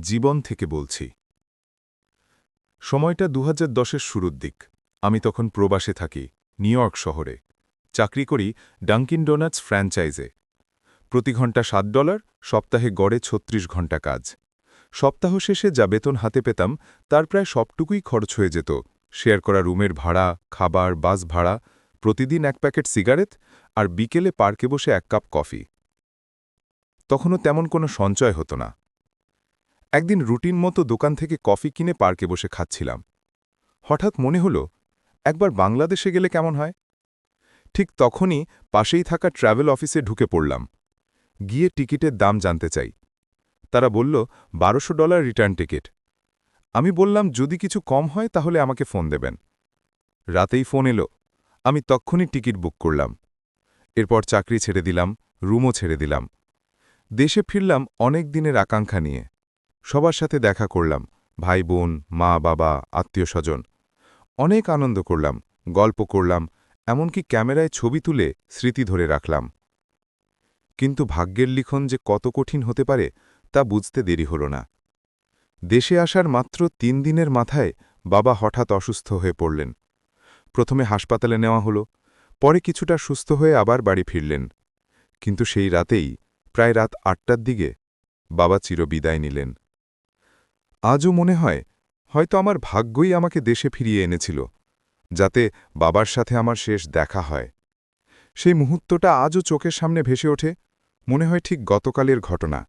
জীবন থেকে বলছি। সময়টা দু হাজার শুরুর দিক। আমি তখন প্রবাসে থাকি, নিউ ইয়র্ক শহরে। চাকরি করি ডাঙ্কিন ডোনাটস ফ্র্যাঞ্চাইজে প্রতি ঘণ্টা সাত ডলার, সপ্তাহে গড়ে ছত্রিশ ঘণ্টা কাজ। সপ্তাহ শেষে যা বেতন হাতে পেতাম, তার প্রায় সবটুকুই খরচ হয়ে যেত। শেয়ার করা রুমের ভাড়া, খাবার, বাস ভাড়া, প্রতিদিন এক প্যাকেট সিগারেট আর বিকেলে পার্কে বসে এক কাপ কফি। তখনও তেমন কোনো সঞ্চয় হতো না। একদিন রুটিন মতো দোকান থেকে কফি কিনে পার্কে বসে খাচ্ছিলাম। হঠাৎ মনে হলো, একবার বাংলাদেশে গেলে কেমন হয়? ঠিক তখনই পাশেই থাকা ট্রাভেল অফিসে ঢুকে পড়লাম। গিয়ে টিকিটের দাম জানতে চাই। তারা বলল, বারোশো ডলার রিটার্ন টিকিট। আমি বললাম, যদি কিছু কম হয় তাহলে আমাকে ফোন দেবেন। রাতেই ফোন এলো। আমি তক্ষুনি টিকিট বুক করলাম। এরপর চাকরি ছেড়ে দিলাম, রুমও ছেড়ে দিলাম। দেশে ফিরলাম অনেক দিনের আকাঙ্ক্ষা নিয়ে। সবার সাথে দেখা করলাম, ভাই বোন, মা, বাবা, আত্মীয় স্বজন। অনেক আনন্দ করলাম, গল্প করলাম, এমনকি ক্যামেরায় ছবি তুলে স্মৃতি ধরে রাখলাম। কিন্তু ভাগ্যের লিখন যে কত কঠিন হতে পারে, তা বুঝতে দেরি হল না। দেশে আসার মাত্র তিন দিনের মাথায় বাবা হঠাৎ অসুস্থ হয়ে পড়লেন। প্রথমে হাসপাতালে নেওয়া হলো, পরে কিছুটা সুস্থ হয়ে আবার বাড়ি ফিরলেন। কিন্তু সেই রাতেই, প্রায় রাত আটটার দিকে, বাবা চিরবিদায় নিলেন। আজও মনে হয়, হয়তো আমার ভাগ্যই আমাকে দেশে ফিরিয়ে এনেছিল, যাতে বাবার সাথে আমার শেষ দেখা হয়। সেই মুহূর্তটা আজও চোখের সামনে ভেসে ওঠে, মনে হয় ঠিক গতকালের ঘটনা।